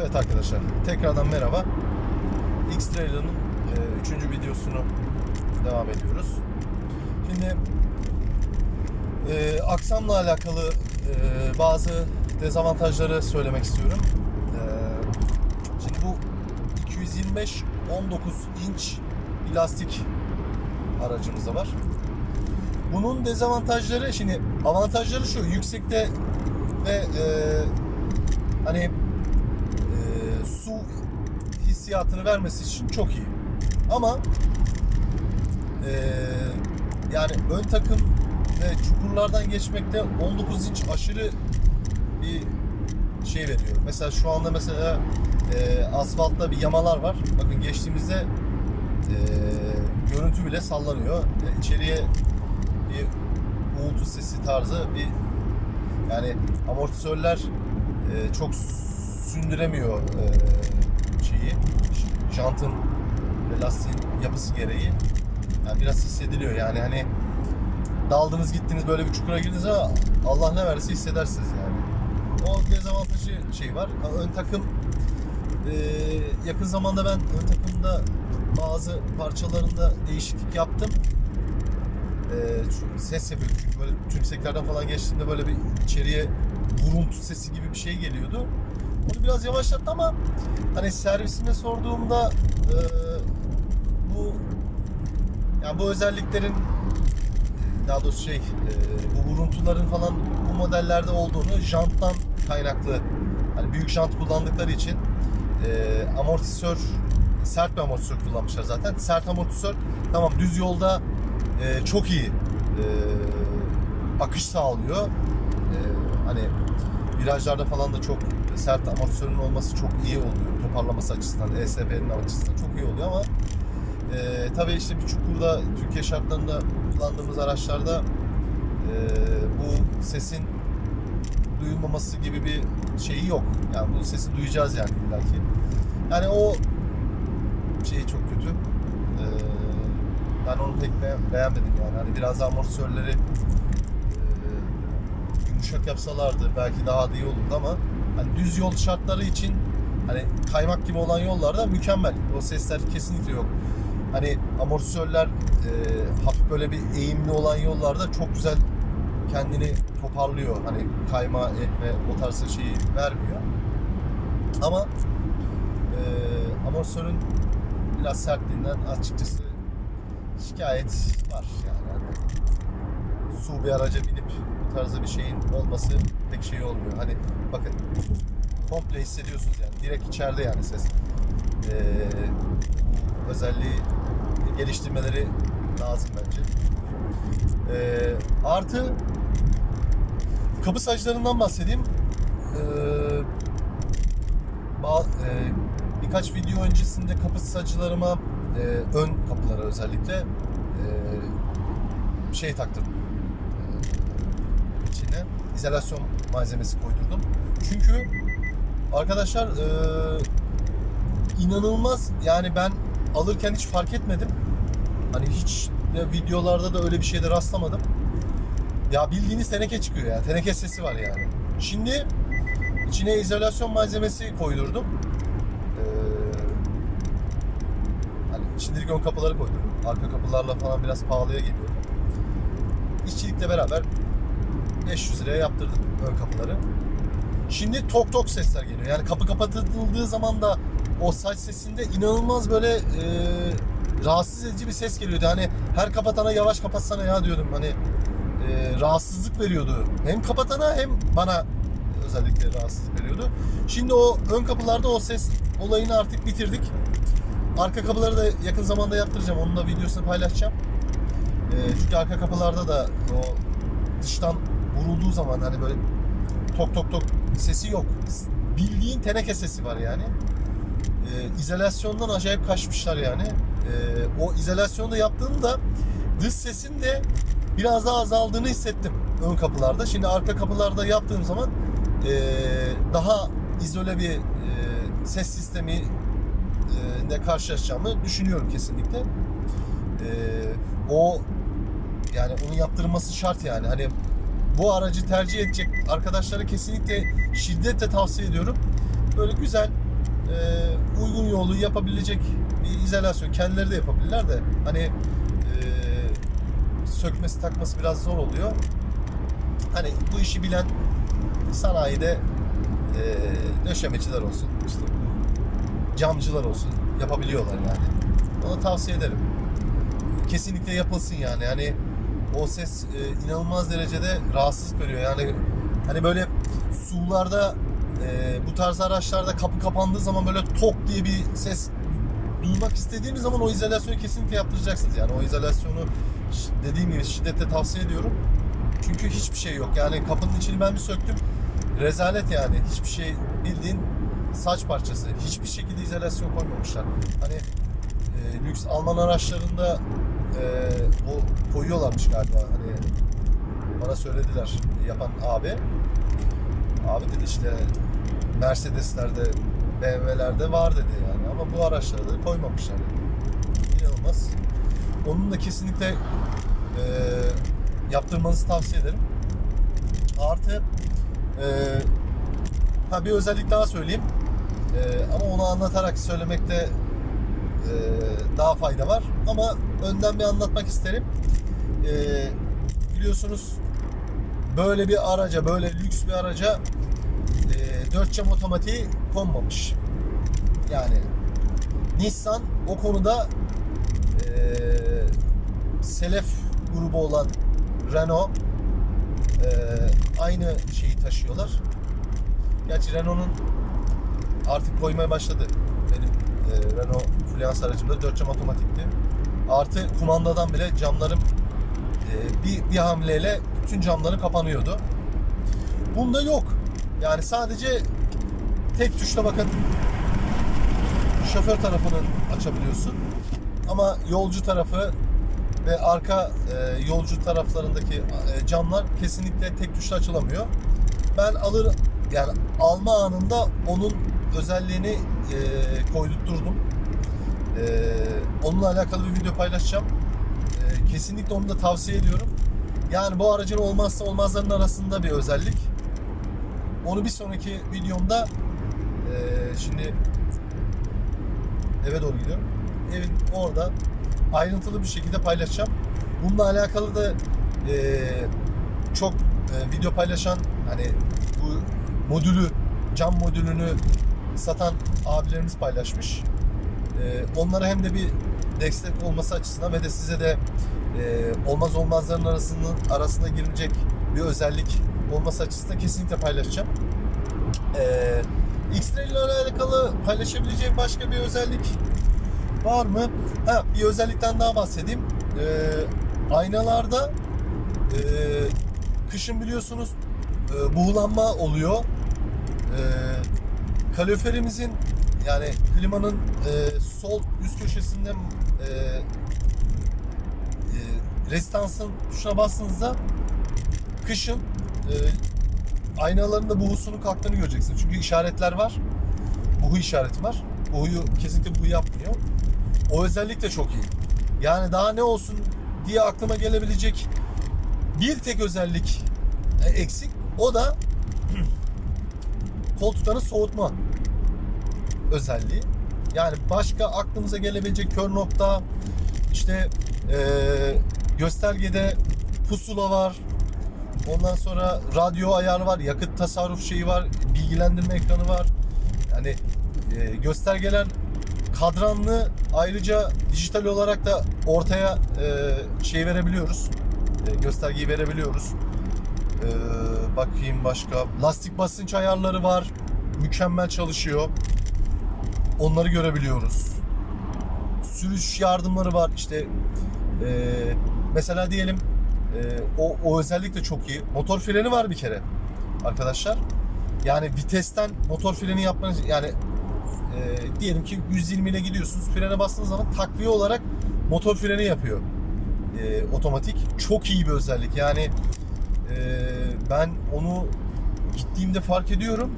Evet arkadaşlar tekrardan merhaba. X-Trailer'ın 3. videosunu devam ediyoruz. Şimdi e, aksamla alakalı e, bazı dezavantajları söylemek istiyorum. E, şimdi bu 225 19 inç lastik aracımızda var. Bunun dezavantajları şimdi avantajları şu yüksekte ve e, hani e, hissiyatını vermesi için çok iyi. Ama e, yani ön takım ve çukurlardan geçmekte 19 inç aşırı bir şey veriyor. Mesela şu anda mesela e, asfaltta bir yamalar var. Bakın geçtiğimizde e, görüntü bile sallanıyor. E, içeriye bir uğultu sesi tarzı bir yani amortisörler e, çok sündüremiyor e, şeyi jantın ve lastiğin yapısı gereği yani biraz hissediliyor yani hani daldınız gittiniz böyle bir çukura girdiniz ama Allah ne verirse hissedersiniz yani. O dezavantajı şey var. Ön takım e, yakın zamanda ben ön takımda bazı parçalarında değişiklik yaptım. E, ses yapıyordu çünkü böyle tümseklerden falan geçtiğimde böyle bir içeriye vuruntu sesi gibi bir şey geliyordu. Onu biraz yavaşlattı ama hani servisine sorduğumda e, bu yani bu özelliklerin daha doğrusu şey e, bu vuruntuların falan bu modellerde olduğunu janttan kaynaklı hani büyük jant kullandıkları için e, amortisör sert bir amortisör kullanmışlar zaten. Sert amortisör tamam düz yolda e, çok iyi e, akış sağlıyor. E, hani virajlarda falan da çok sert amortisörün olması çok iyi oluyor. Toparlaması açısından, ESP'nin açısından çok iyi oluyor ama e, tabii işte bir çukurda Türkiye şartlarında kullandığımız araçlarda e, bu sesin duyulmaması gibi bir şeyi yok. Yani bu sesi duyacağız yani illaki. Yani o şey çok kötü. E, ben onu pek be- beğenmedim yani. Hani biraz daha amortisörleri e, yumuşak yapsalardı belki daha da iyi olurdu ama hani düz yol şartları için hani kaymak gibi olan yollarda mükemmel. O sesler kesinlikle yok. Hani amortisörler e, hafif böyle bir eğimli olan yollarda çok güzel kendini toparlıyor. Hani kayma etme o tarz şeyi vermiyor. Ama e, amortisörün biraz sertliğinden açıkçası şikayet var yani. Hani su bir araca binip bu tarzda bir şeyin olması pek şey olmuyor. Hani bakın komple hissediyorsunuz yani. Direkt içeride yani ses. Ee, özelliği geliştirmeleri lazım bence. Ee, artı kapı saclarından bahsedeyim. Ee, ba- e, birkaç video öncesinde kapı sacılarıma e, ön kapılara özellikle e, şey içine izolasyon malzemesi koydurdum. Çünkü arkadaşlar e, inanılmaz yani ben alırken hiç fark etmedim. Hani hiç de videolarda da öyle bir şeyde rastlamadım. Ya bildiğiniz teneke çıkıyor ya. Teneke sesi var yani. Şimdi içine izolasyon malzemesi koydurdum. Ee, hani şimdilik ön kapıları koydurdum. Arka kapılarla falan biraz pahalıya geliyor. İşçilikle beraber 500 liraya yaptırdım ön kapıları. Şimdi tok tok sesler geliyor. Yani kapı kapatıldığı zaman da o saç sesinde inanılmaz böyle e, rahatsız edici bir ses geliyordu. Hani her kapatana yavaş kapatsana ya diyordum. Hani e, rahatsızlık veriyordu. Hem kapatana hem bana özellikle rahatsızlık veriyordu. Şimdi o ön kapılarda o ses olayını artık bitirdik. Arka kapıları da yakın zamanda yaptıracağım. Onun da videosunu paylaşacağım. E, çünkü arka kapılarda da o dıştan vurulduğu zaman hani böyle tok tok tok sesi yok. Bildiğin teneke sesi var yani. E, izolasyondan acayip kaçmışlar yani. E, o izolasyonu da yaptığımda dış sesin de biraz daha azaldığını hissettim ön kapılarda. Şimdi arka kapılarda yaptığım zaman e, daha izole bir e, ses sistemi e, ne karşılaşacağımı düşünüyorum kesinlikle. E, o yani onu yaptırılması şart yani. Hani bu aracı tercih edecek arkadaşlara kesinlikle şiddetle tavsiye ediyorum. Böyle güzel e, uygun yolu yapabilecek bir izolasyon kendileri de yapabilirler de hani e, sökmesi takması biraz zor oluyor. Hani bu işi bilen sanayide e, döşemeciler olsun, işte camcılar olsun yapabiliyorlar yani. Onu tavsiye ederim. Kesinlikle yapılsın yani. Hani o ses e, inanılmaz derecede rahatsızlık veriyor. Yani hani böyle sularda e, bu tarz araçlarda kapı kapandığı zaman böyle tok diye bir ses duymak istediğimiz zaman o izolasyonu kesinlikle yaptıracaksınız. Yani o izolasyonu dediğim gibi şiddetle tavsiye ediyorum. Çünkü hiçbir şey yok. Yani kapının içini ben bir söktüm. Rezalet yani. Hiçbir şey bildiğin saç parçası. Hiçbir şekilde izolasyon koymamışlar. Hani e, lüks Alman araçlarında e, o koyuyorlarmış galiba. Hani bana söylediler yapan abi. Abi dedi işte Mercedes'lerde, BMW'lerde var dedi yani ama bu araçlarda koymamışlar. Yani. İnanılmaz. Onun da kesinlikle e, yaptırmanızı tavsiye ederim. Artı e, ha bir özellik daha söyleyeyim. E, ama onu anlatarak söylemekte daha fayda var. Ama önden bir anlatmak isterim. E, biliyorsunuz böyle bir araca, böyle lüks bir araca e, 4 cam otomatiği konmamış. Yani Nissan o konuda e, Selef grubu olan Renault e, aynı şeyi taşıyorlar. Gerçi Renault'un artık koymaya başladı. Benim e, Renault Fluence aracımda 4 cam otomatikti. Artı kumandadan bile camlarım e, bir, bir hamleyle bütün camları kapanıyordu. Bunda yok. Yani sadece tek tuşla bakın şoför tarafını açabiliyorsun. Ama yolcu tarafı ve arka e, yolcu taraflarındaki e, camlar kesinlikle tek tuşla açılamıyor. Ben alır yani alma anında onun özelliğini e, koydurtturdum. E, onunla alakalı bir video paylaşacağım. E, kesinlikle onu da tavsiye ediyorum. Yani bu aracın olmazsa olmazların arasında bir özellik. Onu bir sonraki videomda e, şimdi eve doğru gidiyorum. Evin orada ayrıntılı bir şekilde paylaşacağım. Bununla alakalı da e, çok e, video paylaşan hani bu modülü cam modülünü satan abilerimiz paylaşmış. E, onlara hem de bir destek olması açısından ve de size de e, olmaz olmazların arasında arasında girecek bir özellik olması açısından kesinlikle paylaşacağım. E, X-Trail ile alakalı paylaşabileceğim başka bir özellik var mı? Ha, bir özellikten daha bahsedeyim. E, aynalarda e, kışın biliyorsunuz e, buğulanma oluyor. E, kaloriferimizin yani klimanın e, sol üst köşesinden e, e, restansın tuşuna bastığınızda kışın e, aynalarında buhusunun kalktığını göreceksiniz. Çünkü işaretler var. Buhu işareti var. Buhuyu kesinlikle buhu yapmıyor. O özellik de çok iyi. Yani daha ne olsun diye aklıma gelebilecek bir tek özellik e, eksik. O da koltukların soğutma özelliği. Yani başka aklımıza gelebilecek kör nokta işte e, göstergede pusula var. Ondan sonra radyo ayarı var, yakıt tasarruf şeyi var, bilgilendirme ekranı var. Yani e, göstergeler kadranlı ayrıca dijital olarak da ortaya e, şey verebiliyoruz. E, göstergeyi verebiliyoruz. E, bakayım başka. Lastik basınç ayarları var. Mükemmel çalışıyor. Onları görebiliyoruz. Sürüş yardımları var. İşte e, mesela diyelim e, o, o özellik de çok iyi. Motor freni var bir kere arkadaşlar. Yani vitesten motor freni yapmanız yani e, diyelim ki 120 ile gidiyorsunuz. Frene bastığınız zaman takviye olarak motor freni yapıyor. E, otomatik. Çok iyi bir özellik. Yani e, ben onu gittiğimde fark ediyorum.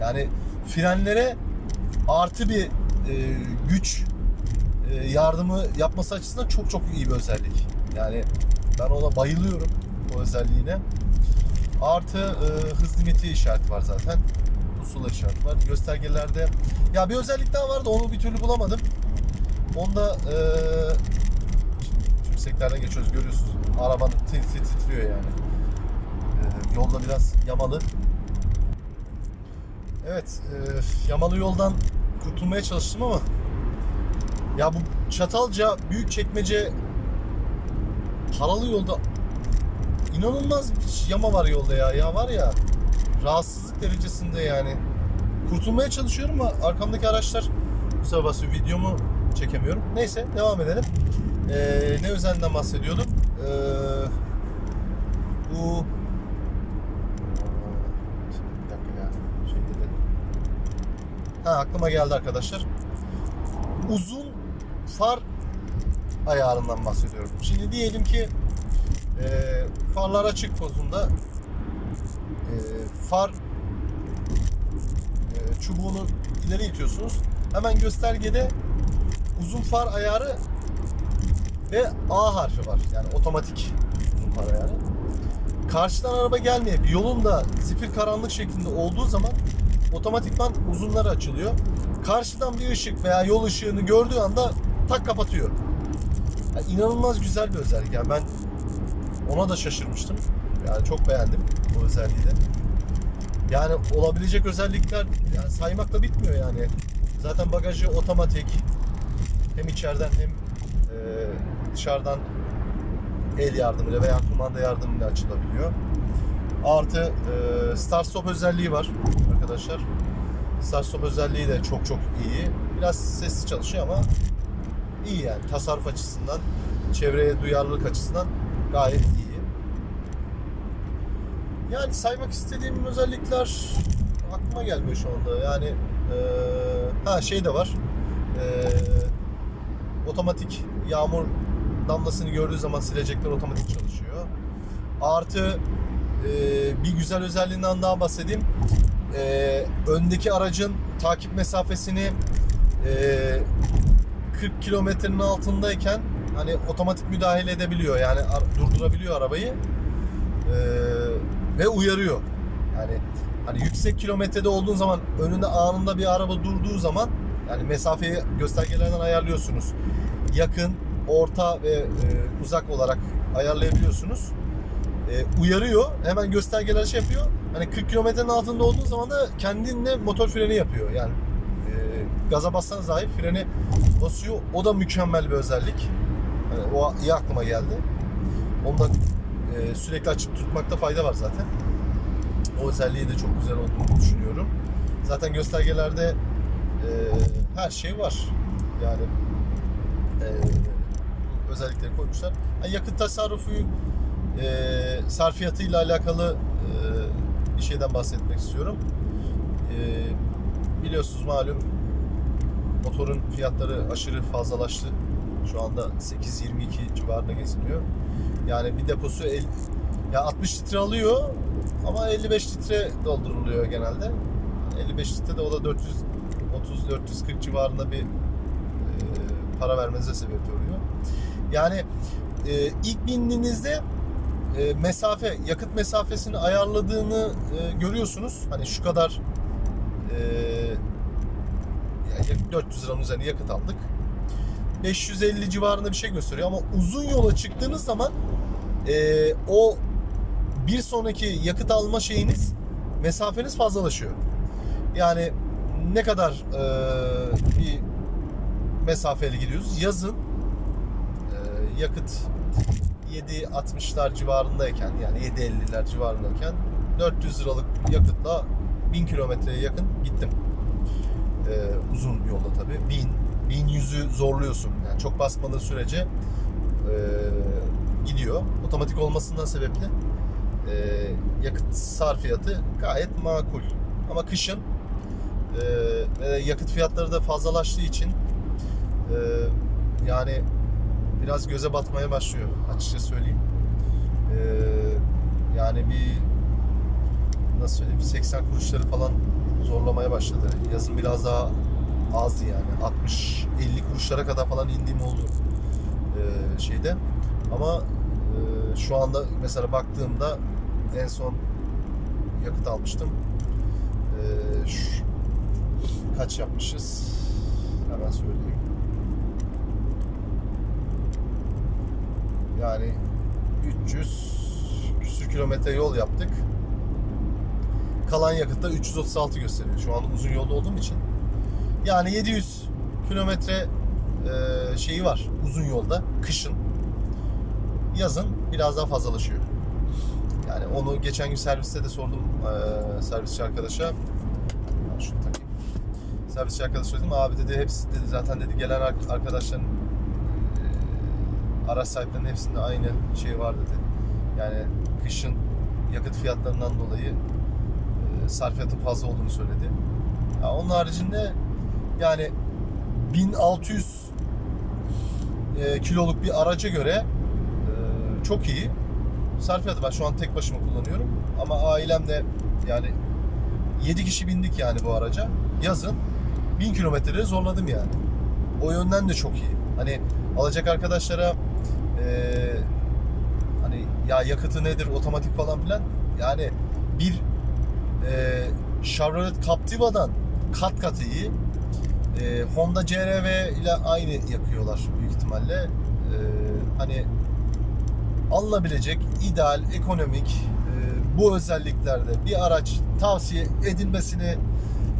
Yani frenlere artı bir e, güç e, yardımı yapması açısından çok çok iyi bir özellik. Yani ben ona bayılıyorum o özelliğine. Artı e, hız limiti işareti var zaten. pusula işareti var. Göstergelerde ya bir özellik daha vardı onu bir türlü bulamadım. Onda eee yükseklerden geçiyoruz görüyorsunuz. Arabanın titriyor yani. Eee, yolda biraz yamalı. Evet, eee, yamalı yoldan kurtulmaya çalıştım ama ya bu Çatalca büyük çekmece paralı yolda inanılmaz bir yama var yolda ya. Ya var ya rahatsızlık derecesinde yani. Kurtulmaya çalışıyorum ama arkamdaki araçlar bu sefer basıyor. Videomu çekemiyorum. Neyse devam edelim. Ee, ne özelinden bahsediyordum? Ee, bu bir dakika ya. Şey dedi. Ha aklıma geldi arkadaşlar. Uzun far ayarından bahsediyorum. Şimdi diyelim ki e, farlar açık pozunda e, far e, çubuğunu ileri itiyorsunuz. Hemen göstergede uzun far ayarı ve A harfi var. Yani otomatik uzun far ayarı. Karşıdan araba gelmeyip yolun da zifir karanlık şeklinde olduğu zaman otomatikman uzunları açılıyor. Karşıdan bir ışık veya yol ışığını gördüğü anda tak kapatıyor. Yani inanılmaz güzel bir özellik. Yani ben ona da şaşırmıştım. Yani çok beğendim bu özelliği de. Yani olabilecek özellikler yani saymakla bitmiyor yani. Zaten bagajı otomatik. Hem içeriden hem e, dışarıdan el yardımıyla veya kumanda yardımıyla açılabiliyor. Artı e, start stop özelliği var arkadaşlar. Start özelliği de çok çok iyi. Biraz sessiz çalışıyor ama iyi yani tasarruf açısından, çevreye duyarlılık açısından gayet iyi. Yani saymak istediğim özellikler aklıma gelmiyor şu anda. Yani eee, ha şey de var. Eee, otomatik yağmur damlasını gördüğü zaman silecekler otomatik çalışıyor. Artı eee, bir güzel özelliğinden daha bahsedeyim. Eee, öndeki aracın takip mesafesini eee 40 kilometrenin altındayken hani otomatik müdahale edebiliyor. Yani durdurabiliyor arabayı Ee, ve uyarıyor. Yani hani yüksek kilometrede olduğun zaman önünde anında bir araba durduğu zaman yani mesafeyi göstergelerden ayarlıyorsunuz. Yakın orta ve e, uzak olarak ayarlayabiliyorsunuz. Ee, uyarıyor hemen göstergeler şey yapıyor hani 40 kilometrenin altında olduğun zaman da kendinle motor freni yapıyor yani e, gaza bassanız dahi freni basıyor. O da mükemmel bir özellik. Yani o iyi aklıma geldi. Onu da e, sürekli açık tutmakta fayda var zaten. O özelliği de çok güzel olduğunu düşünüyorum. Zaten göstergelerde e, her şey var. Yani e, özellikleri koymuşlar. Yani yakıt tasarrufu e, sarfiyatıyla alakalı e, şeyden bahsetmek istiyorum. E, biliyorsunuz malum motorun fiyatları aşırı fazlalaştı. Şu anda 8.22 civarında geziniyor. Yani bir deposu el, ya 60 litre alıyor ama 55 litre dolduruluyor genelde. 55 litre de o da 430 440 civarında bir e, para vermenize sebep oluyor. Yani e, ilk bindiğinizde e, mesafe, yakıt mesafesini ayarladığını e, görüyorsunuz. Hani şu kadar e, yani 400 liranın üzerine yakıt aldık. 550 civarında bir şey gösteriyor ama uzun yola çıktığınız zaman e, o bir sonraki yakıt alma şeyiniz mesafeniz fazlalaşıyor. Yani ne kadar e, bir mesafeli gidiyoruz. Yazın e, yakıt 7.60'lar civarındayken yani 7.50'ler civarındayken 400 liralık yakıtla 1000 kilometreye yakın gittim. Ee, uzun yolda tabii. 1000, 1100'ü zorluyorsun. Yani çok basmadığı sürece e, gidiyor. Otomatik olmasından sebeple e, yakıt sarfiyatı gayet makul. Ama kışın e, yakıt fiyatları da fazlalaştığı için e, yani biraz göze batmaya başlıyor açıkça söyleyeyim. E, yani bir nasıl söyleyeyim 80 kuruşları falan zorlamaya başladı. Yazın biraz daha azdı yani. 60 50 kuruşlara kadar falan indiğim oldu e, şeyde. Ama e, şu anda mesela baktığımda en son yakıt almıştım. E, şu- kaç yapmışız? Hemen söyleyeyim. Yani 300 küsür kilometre yol yaptık. Kalan yakıtta 336 gösteriyor. Şu anda uzun yolda olduğum için. Yani 700 kilometre e, şeyi var uzun yolda kışın. Yazın biraz daha fazlalaşıyor. Yani onu geçen gün serviste de sordum e, servisçi arkadaşa. Şunu takayım. Servisçi arkadaşa söyledim. Abi dedi hepsi dedi zaten dedi gelen ar- arkadaşların araç sahiplerinin hepsinde aynı şey var dedi. Yani kışın yakıt fiyatlarından dolayı e, sarfiyatın fazla olduğunu söyledi. Ya onun haricinde yani 1600 e, kiloluk bir araca göre e, çok iyi. Sarfiyatı ben şu an tek başıma kullanıyorum. Ama ailemle yani 7 kişi bindik yani bu araca. Yazın 1000 kilometreleri zorladım yani. O yönden de çok iyi. Hani alacak arkadaşlara hani ya yakıtı nedir otomatik falan filan yani bir e, Chevrolet Captiva'dan kat kat iyi. E, Honda CR-V ile aynı yakıyorlar büyük ihtimalle. E, hani alınabilecek ideal, ekonomik e, bu özelliklerde bir araç tavsiye edilmesini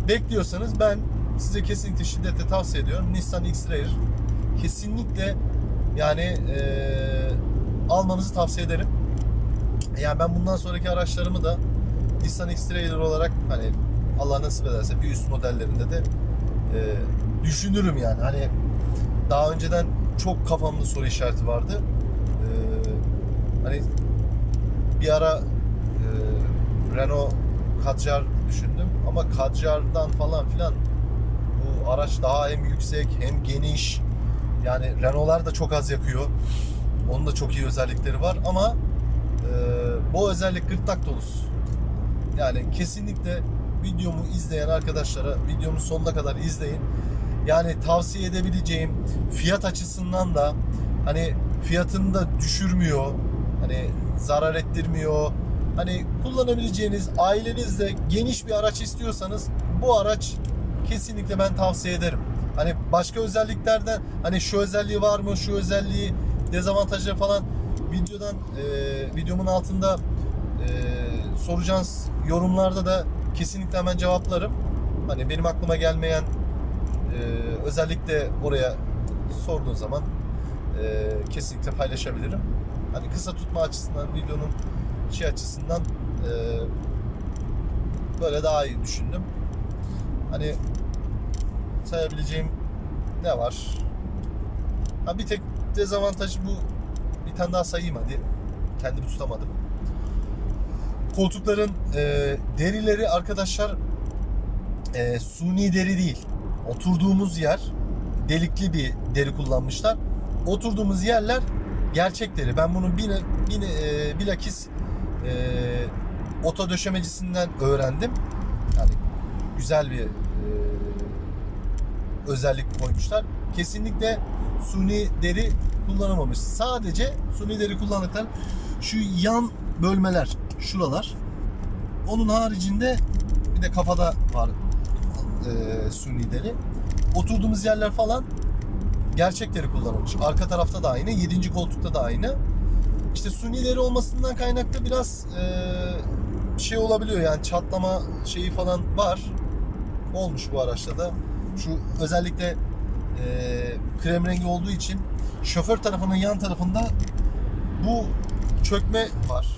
bekliyorsanız ben size kesinlikle şiddetle tavsiye ediyorum. Nissan X-Trail kesinlikle yani e, almanızı tavsiye ederim. Yani ben bundan sonraki araçlarımı da Nissan X-Trailer olarak hani Allah nasip ederse bir üst modellerinde de e, düşünürüm yani. Hani daha önceden çok kafamda soru işareti vardı. E, hani bir ara e, Renault Kadjar düşündüm ama Kadjar'dan falan filan bu araç daha hem yüksek hem geniş yani Renault'lar da çok az yakıyor. Onun da çok iyi özellikleri var ama e, bu özellik gırtlak dolusu. Yani kesinlikle videomu izleyen arkadaşlara videomun sonuna kadar izleyin. Yani tavsiye edebileceğim fiyat açısından da hani fiyatını da düşürmüyor. Hani zarar ettirmiyor. Hani kullanabileceğiniz ailenizde geniş bir araç istiyorsanız bu araç kesinlikle ben tavsiye ederim. Hani başka özelliklerden hani şu özelliği var mı, şu özelliği dezavantajları falan videodan e, videomun altında e, soracağınız yorumlarda da kesinlikle hemen cevaplarım. Hani benim aklıma gelmeyen e, özellikle oraya sorduğun zaman e, kesinlikle paylaşabilirim. Hani kısa tutma açısından videonun şey açısından e, böyle daha iyi düşündüm. Hani sayabileceğim ne var? Ha bir tek dezavantajı bu. Bir tane daha sayayım hadi. Kendimi tutamadım. Koltukların e, derileri arkadaşlar e, suni deri değil. Oturduğumuz yer delikli bir deri kullanmışlar. Oturduğumuz yerler gerçek deri. Ben bunu bine, bine, e, bilakis e, oto döşemecisinden öğrendim. Yani güzel bir özellik koymuşlar. Kesinlikle suni deri kullanılmamış. Sadece suni deri kullandıkları şu yan bölmeler, şuralar. Onun haricinde bir de kafada var e, suni deri. Oturduğumuz yerler falan gerçek deri kullanılmış. Arka tarafta da aynı, 7. koltukta da aynı. İşte suni deri olmasından kaynaklı biraz e, şey olabiliyor yani çatlama şeyi falan var. Olmuş bu araçta da. Şu özellikle e, krem rengi olduğu için şoför tarafının yan tarafında bu çökme var.